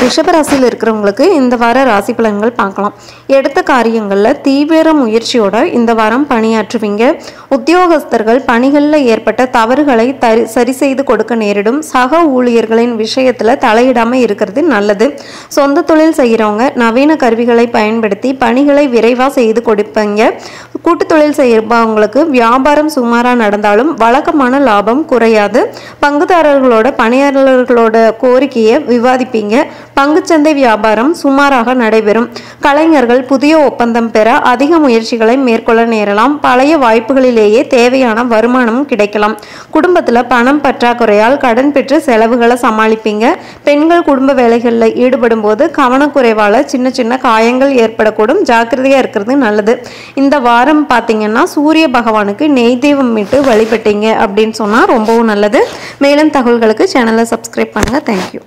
ரிஷபராசியில் இருக்கிறவங்களுக்கு இந்த வார ராசி பலன்கள் பார்க்கலாம். எடுத்த காரியங்களில் தீவிர முயற்சியோட இந்த வாரம் பணியாற்றுவீங்க. உத்தியோகஸ்தர்கள் பணிகளில் ஏற்பட்ட தவறுகளை தரி சரி செய்து கொடுக்க நேரிடும். சக ஊழியர்களின் விஷயத்தில் தலையிடாமல் இருக்கிறது நல்லது. சொந்த தொழில் செய்கிறவங்க நவீன கருவிகளை பயன்படுத்தி பணிகளை விரைவாக செய்து கொடுப்பீங்க. கூட்டு தொழில் செய்பவங்களுக்கு வியாபாரம் சுமாராக நடந்தாலும் வழக்கமான லாபம் குறையாது. பங்குதாரர்களோட பணியாளர்களோட கோரிக்கையை விவாதிப்பீங்க. பங்குச்சந்தை வியாபாரம் சுமாராக நடைபெறும். கலைஞர்கள் புதிய ஒப்பந்தம் பெற அதிக முயற்சிகளை மேற்கொள்ள நேரலாம். பழைய வாய்ப்புகளிலேயே தேவையான வருமானம் கிடைக்கலாம். குடும்பத்தில் பணம் பற்றாக்குறையால் கடன் பெற்று செலவுகளை சமாளிப்பீங்க. பெண்கள் குடும்ப வேலைகளில் ஈடுபடும் போது கவனக்குறைவால் சின்ன சின்ன காயங்கள் ஏற்படக்கூடும். ஜாக்கிரதையாக இருக்கிறது நல்லது. இந்த வாரம் பார்த்தீங்கன்னா சூரிய பகவானுக்கு நெய் தெய்வம் விட்டு வழிபட்டீங்க அப்படின்னு சொன்னால் ரொம்பவும் நல்லது. மேலும் தகவல்களுக்கு சேனலை சப்ஸ்கிரைப் பண்ணுங்கள் தேங்க்யூ